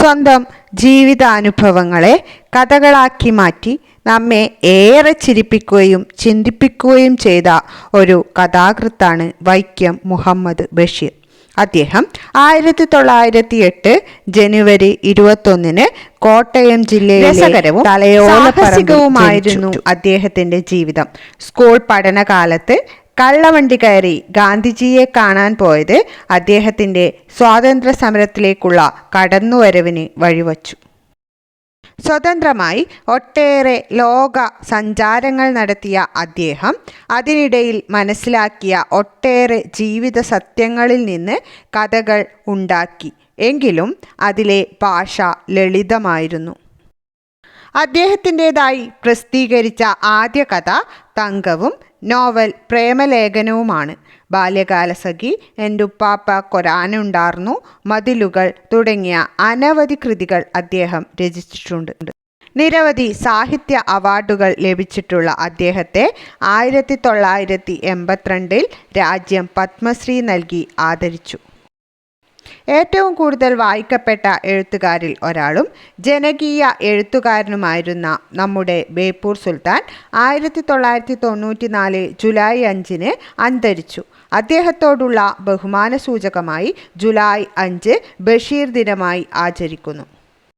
സ്വന്തം ജീവിതാനുഭവങ്ങളെ കഥകളാക്കി മാറ്റി നമ്മെ ഏറെ ചിരിപ്പിക്കുകയും ചിന്തിപ്പിക്കുകയും ചെയ്ത ഒരു കഥാകൃത്താണ് വൈക്കം മുഹമ്മദ് ബഷീർ. അദ്ദേഹം ആയിരത്തി തൊള്ളായിരത്തി എട്ട് ജനുവരി ഇരുപത്തൊന്നിന് കോട്ടയം ജില്ലയിലെ രസകരവും അദ്ദേഹത്തിന്റെ ജീവിതം. സ്കൂൾ പഠനകാലത്ത് കള്ളവണ്ടി കയറി ഗാന്ധിജിയെ കാണാൻ പോയത് അദ്ദേഹത്തിന്റെ സ്വാതന്ത്ര്യ സമരത്തിലേക്കുള്ള കടന്നുവരവിന് വഴിവച്ചു. സ്വതന്ത്രമായി ഒട്ടേറെ ലോക സഞ്ചാരങ്ങൾ നടത്തിയ അദ്ദേഹം അതിനിടയിൽ മനസ്സിലാക്കിയ ഒട്ടേറെ ജീവിത സത്യങ്ങളിൽ നിന്ന് കഥകൾ ഉണ്ടാക്കി. എങ്കിലും അതിലെ ഭാഷ ലളിതമായിരുന്നു. അദ്ദേഹത്തിന്റെതായി പ്രസിദ്ധീകരിച്ച ആദ്യ കഥ തങ്കവും നോവൽ പ്രേമലേഖനവുമാണ്. ബാല്യകാലസഖി എന്റെ ഉപ്പാപ്പ കൊരാനുണ്ടാർന്നു മതിലുകൾ തുടങ്ങിയ അനവധി കൃതികൾ അദ്ദേഹം രചിച്ചിട്ടുണ്ട്. നിരവധി സാഹിത്യ അവാർഡുകൾ ലഭിച്ചിട്ടുള്ള അദ്ദേഹത്തെ ആയിരത്തി തൊള്ളായിരത്തി എൺപത്തിരണ്ടിൽ രാജ്യം പത്മശ്രീ നൽകി ആദരിച്ചു. ഏറ്റവും കൂടുതൽ വായിക്കപ്പെട്ട എഴുത്തുകാരിൽ ഒരാളും ജനകീയ എഴുത്തുകാരനുമായിരുന്ന നമ്മുടെ ബേപ്പൂർ സുൽത്താൻ ആയിരത്തി തൊള്ളായിരത്തി തൊണ്ണൂറ്റി നാല് ജൂലൈ അഞ്ചിന് അന്തരിച്ചു. അദ്ദേഹത്തോടുള്ള ബഹുമാന സൂചകമായി ജൂലൈ അഞ്ച് ബഷീർ ദിനമായി ആചരിക്കുന്നു.